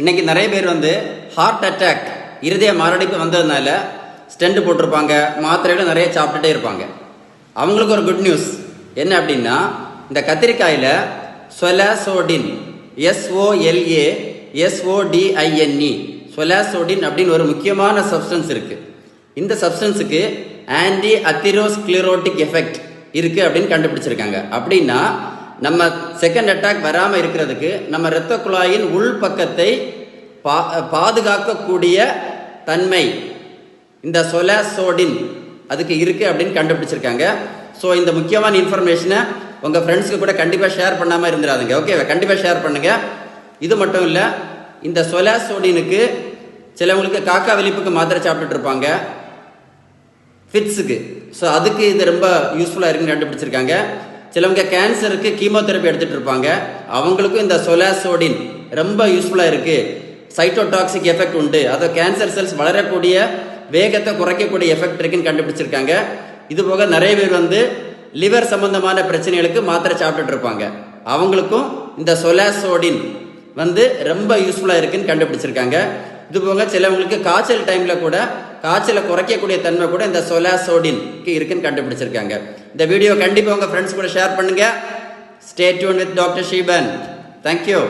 இன்னைக்கு நிறைய பேர் வந்து ஹார்ட் அட்டாக் இருதய மரடிப்பு வந்ததுனால ஸ்டெண்ட் போட்டிருப்பாங்க மாத்திரைகளும் நிறைய சாப்பிட்டுட்டே இருப்பாங்க. அவங்களுக்கு ஒரு குட் நியூஸ் என்ன அப்படின்னா இந்த கத்திரிக்காயில் சொலாசோடின் எஸ்ஓஎல்ஏ எஸ்ஓடிஐஎன்இ சொலாசோடின் அப்படின்னு ஒரு முக்கியமான சப்ஸ்டன்ஸ் இருக்குது இந்த சப்ஸ்டன்ஸுக்கு ஆன்டி அத்திரோஸ்கிளிரோட்டிக் எஃபெக்ட் இருக்குது அப்படின்னு கண்டுபிடிச்சிருக்காங்க. அப்படின்னா நம்ம செகண்ட் அட்டாக் வராமல் இருக்கிறதுக்கு நம்ம இரத்த குழாயின் உள் பக்கத்தை பா பாதுகாக்கக்கூடிய தன்மை. இந்த சொலாசோடின் அதுக்கு இருக்குது அப்படின்னு கண்டுபிடிச்சிருக்காங்க. ஸோ இந்த முக்கியமான இன்ஃபர்மேஷனை உங்கள் ஃப்ரெண்ட்ஸுக்கு கூட கண்டிப்பாக ஷேர் பண்ணாமல் இருந்துடாதுங்க ஓகேவா கண்டிப்பாக ஷேர் பண்ணுங்கள் இது மட்டும் இல்லை இந்த சொலாசோடினுக்கு சிலவங்களுக்கு காக்கா வெளிப்புக்கு மாத்திரை சாப்பிட்டுட்டு இருப்பாங்க. ஃபிட்ஸுக்கு ஸோ அதுக்கு இது ரொம்ப யூஸ்ஃபுல்லாக இருக்குன்னு கண்டுபிடிச்சிருக்காங்க. சிலவங்க கேன்சருக்கு கீமோதெரப்பி எடுத்துகிட்டு இருப்பாங்க. அவங்களுக்கும் இந்த சொலாசோடின் ரொம்ப யூஸ்ஃபுல்லாக இருக்குது சைட்டோடாக்சிக் எஃபெக்ட் உண்டு. அதை கேன்சர் செல்ஸ் வளரக்கூடிய வேகத்தை குறைக்கக்கூடிய எஃபெக்ட் இருக்குன்னு கண்டுபிடிச்சிருக்காங்க. இது போக நிறைய பேர் வந்து லிவர் சம்பந்தமான பிரச்சனைகளுக்கு மாத்திரை சாப்பிட்டுட்டு இருப்பாங்க. அவங்களுக்கும் இந்த சொலாசோடின் வந்து ரொம்ப யூஸ்ஃபுல்லாக இருக்குன்னு கண்டுபிடிச்சிருக்காங்க. இது போக சிலவங்களுக்கு காய்ச்சல் டைமில் கூட காய்ச்சலை குறைக்கக்கூடிய தன்மை கூட இந்த சொலாசோடின்க்கு இருக்குன்னு கண்டுபிடிச்சிருக்காங்க. இந்த வீடியோ கண்டிப்பாக உங்கள் ஃப்ரெண்ட்ஸ் கூட ஷேர் பண்ணுங்க. Stay tune with doctor Sheeban thank you